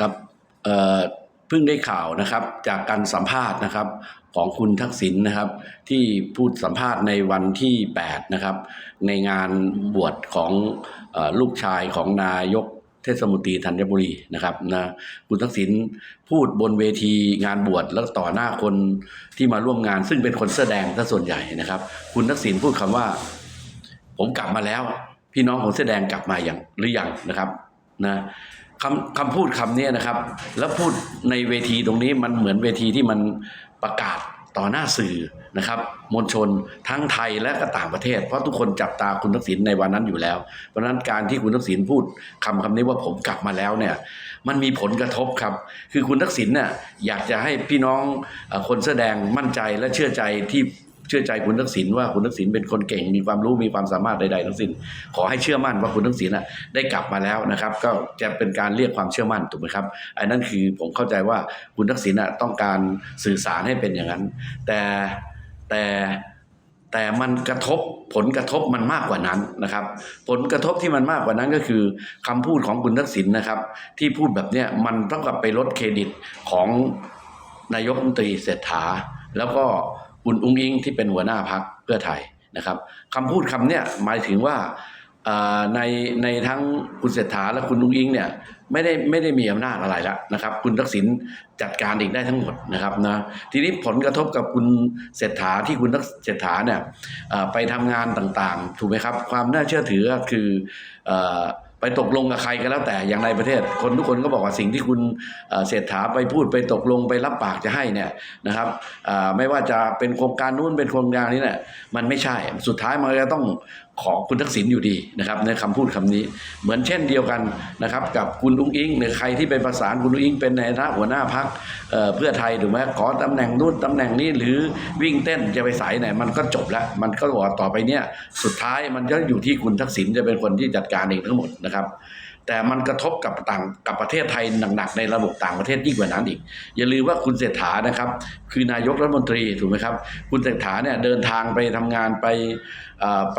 ครับเอ่อเพิ่งได้ข่าวนะครับจากการสัมภาษณ์นะครับของคุณทักษิณนะครับ ที่พูดสัมภาษณ์ในวันที่ 8 นะครับ ในงานบวชของอลูกชายของนายกเทศมนตรีธัญบุรีนะครับนะคุณทักษิณพูดบนเวทีงานบวชแล้วต่อหน้าคนที่มาร่วมงาน ซึ่งเป็นคนเสื้อแดงซะส่วนใหญ่นะครับ คุณทักษิณพูดคำว่า ผมกลับมาแล้ว พี่น้องของเสื้อแดงกลับมาอย่างหรือยังนะครับนะ คำคำพูดคำนี้นะครับ แล้วพูดในเวทีตรงนี้มันเหมือนเวทีที่มันประกาศต่อหน้าสื่อนะครับมวลชนทั้งไทยและก็ต่างประเทศ เพราะทุกคนจับตาคุณทักษิณในวันนั้นอยู่แล้ว เพราะนั้นการที่คุณทักษิณพูดคำคำนี้ว่าผมกลับมาแล้วเนี่ยมันมีผลกระทบครับ คือคุณทักษิณเนี่ยอยากจะให้พี่น้องคนแสอแดงมั่นใจและเชื่อใจที่ เชื่อใจคุณทักษิณว่าคุณทักษิณเป็นคนเก่งมีความรู้มีความสามารถใดๆทั้งสิ้นขอให้เชื่อมั่นว่าคุณทักษิณน่ะได้กลับมาแล้วนะครับ ก็จะเป็นการเรียกความเชื่อมั่นถูกไหมครับอันนั้นคือผมเข้าใจว่าคุณทักษิณน่ะต้องการสื่อสารให้เป็นอย่างนั้น แต่แต่แต่มันกระทบผลกระทบมันมากกว่านั้นนะครับ ผลกระทบที่มันมากกว่านั้นก็คือคำพูดของคุณทักษิณนะครับ ที่พูดแบบเนี้ยมันต้องกับไปลดเครดิตของนายกรัฐมนตรีเศรษฐาแล้วก็ คุณอุ้งอิงที่เป็นหัวหน้าพักเพื่อไทยนะครับคำพูดคำเนี้ยหมายถึงว่าในในทั้งคุณเศรษฐาและคุณอุ้งอิงเนี่ยไม่ได้ไม่ได้มีอำนาจอะไรล้วนะครับ คุณทักษิณจัดการเองได้ทั้งหมดนะครับนะทีนี้ผลกระทบกับคุณเศรษฐาที่คุณทักเศรษฐาเนี่ยไปทำงานต่างๆ ถูกไหมครับ ความน่าเชื่อถือก็คืออ ไปตกลงกับใครก็แล้วแต่อย่างในประเทศ คนทุกคนก็บอกว่าสิ่งที่คุณเศรษฐาไปพูดไปตกลงไปรับปากจะให้เนี่ยนะครับไม่ว่าจะเป็นโครงการนู้นเป็นโครงการนี้เนี่ยมันไม่ใช่สุดท้ายมันจะต้อง ขอคุณทักษิณอยู่ดีนะครับในคำพูดคำนี้ เหมือนเช่นเดียวกันนะครับกับคุณอุ้งอิงหรือใครที่ไปประสานคุณอุ้งอิงเป็นในฐานะหัวหน้าพักเพื่อไทยถูกไหมขอตำแหน่งนู่นตำแหน่งนี้หรือวิ่งเต้นจะไปสายไหนมันก็จบแล้ว มันก็บอกต่อไปเนี่ยสุดท้ายมันก็อยู่ที่คุณทักษิณจะเป็นคนที่จัดการเองทั้งหมดนะครับ แต่มันกระทบกับต่างกับประเทศไทยหนักๆในระบบต่างประเทศยิ่งกว่านั้นอีก อย่าลืมว่าคุณเศรษฐานะครับ คือนายกรัฐมนตรีถูกไหมครับ คุณเศรษฐาเนี่ยเดินทางไปทำงานไปไป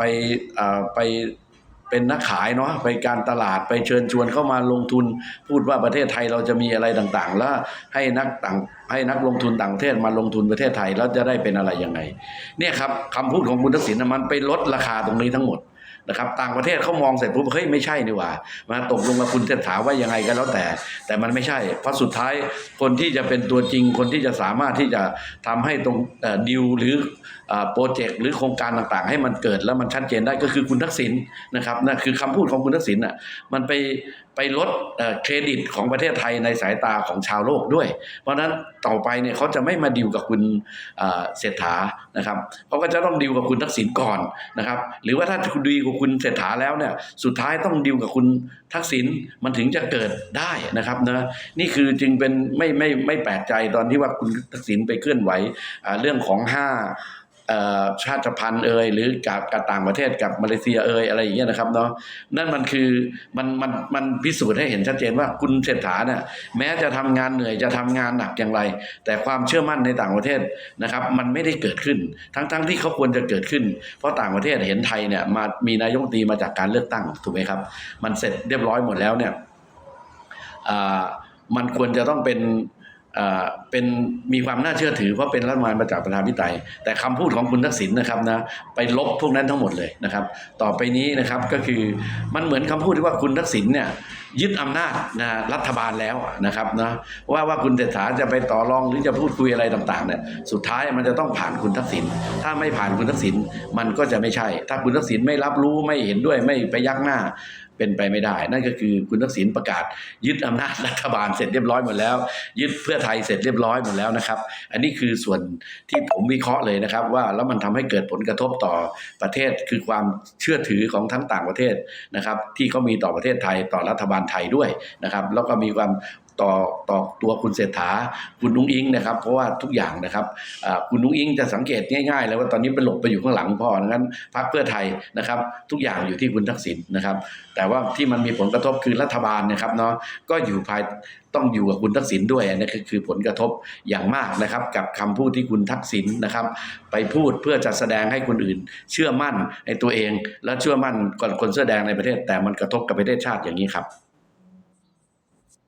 ไปเป็นนักขายเนาะไปการตลาดไปเชิญชวนเข้ามาลงทุน พูดว่าประเทศไทยเราจะมีอะไรต่างๆ แล้วให้นักต่างให้นักลงทุนต่างประเทศมาลงทุนประเทศไทยแล้วจะได้เป็นอะไรยังไง เนี่ยครับคำพูดของคุณทักษิณมันไปลดราคาตรงนี้ทั้งหมด นะครับต่างประเทศเขามองเสร็จปุ๊บเฮ้ยไม่ใช่นี่หว่ามาตกลงกับคุณเศรษฐาว่ายังไงก็แล้วแต่ แต่มันไม่ใช่เพราะสุดท้ายคนที่จะเป็นตัวจริงคนที่จะสามารถที่จะทำให้ตรงดิวหรือโปรเจกต์หรือโครงการต่างๆ ให้มันเกิดแล้วมันชัดเจนได้ก็คือคุณทักษิณนะครับนั่นคือคำพูดของคุณทักษิณอะมันไปไปลดเครดิตของประเทศไทยในสายตาของชาวโลกด้วย เพราะฉะนั้นต่อไปเนี่ยเขาจะไม่มาดิวกับคุณเอ่อเศรษฐานะครับเขาก็จะต้องดิวกับคุณทักษิณก่อนนะครับ หรือว่าถ้าคุณดีกับคุณเศรษฐาแล้วเนี่ยสุดท้ายต้องดิวกับคุณทักษิณมันถึงจะเกิดได้นะครับนะนี่คือจึงเป็นไม่ไม่ไม่แปลกใจตอนที่ว่าคุณทักษิณไปเคลื่อนไหวเรื่องของห้า ชาติพันธุ์เอ่ยหรือกับกับต่างประเทศกับมาเลเซียเอ่ยอะไรอย่างเงี้ยนะครับเนาะนั่นมันคือมันมันมันพิสูจน์ให้เห็นชัดเจนว่าคุณเศรษฐาเนี่ยแม้จะทำงานเหนื่อยจะทำงานหนักอย่างไร แต่ความเชื่อมั่นในต่างประเทศนะครับมันไม่ได้เกิดขึ้น ทั้งทั้งที่เขาควรจะเกิดขึ้น เพราะต่างประเทศเห็นไทยเนี่ยมามีนายกตีมาจากการเลือกตั้งถูกไหมครับ มันเสร็จเรียบร้อยหมดแล้วเนี่ยอ่ามันควรจะต้องเป็นอ่า เป็นมีความน่าเชื่อถือเพราะเป็นรัฐบาลมาจากประชาธิปไตย แต่คำพูดของคุณทักษิณนะครับนะไปลบพวกนั้นทั้งหมดเลยนะครับ ต่อไปนี้นะครับก็คือมันเหมือนคำพูดที่ว่าคุณทักษิณเนี่ยยึดอำนาจนะรัฐบาลแล้วนะครับนะว่าว่าคุณเศรษฐาจะไปต่อรองหรือจะพูดคุยอะไรต่างๆเนี่ยสุดท้ายมันจะต้องผ่านคุณทักษิณถ้าไม่ผ่านคุณทักษิณมันก็จะไม่ใช่ ถ้าคุณทักษิณไม่รับรู้ไม่เห็นด้วยไม่ไปยักหน้าเป็นไปไม่ได้ นั่นก็คือคุณทักษิณประกาศ ยึดอำนาจรัฐบาลเสร็จเรียบร้อยหมดแล้ว ยึดเพื่อไทยเสร็จเรียบร้อยหมดแล้วนะครับ อันนี้คือส่วนที่ผมวิเคราะห์เลยนะครับ ว่าแล้วมันทำให้เกิดผลกระทบต่อประเทศคือความเชื่อถือของทั้งต่างประเทศนะครับ ที่เขามีต่อประเทศไทยต่อรัฐบาลไทยด้วยนะครับ แล้วก็มีความ ต่อต่อตัวคุณเศรษฐาคุณนุ้งอิงนะครับ เพราะว่าทุกอย่างนะครับคุณนุ้งอิงจะสังเกตง่ายๆเลยว่าตอนนี้ไปหลบไปอยู่ข้างหลังพ่อดังนั้นพรรคเพื่อไทยนะครับ ทุกอย่างอยู่ที่คุณทักษิณนะครับ แต่ว่าที่มันมีผลกระทบคือรัฐบาลนะครับเนาะก็อยู่ภายต้องอยู่กับคุณทักษิณด้วยอันนี่คือคือผลกระทบอย่างมากนะครับ กับคำพูดที่คุณทักษิณนะครับ ไปพูดเพื่อจะแสดงให้คนอื่น เชื่อมั่นในตัวเอง และเชื่อมั่นก่อนคนเสื้อแดงในประเทศ แต่มันกระทบกับประเทศชาติอย่างนี้ครับ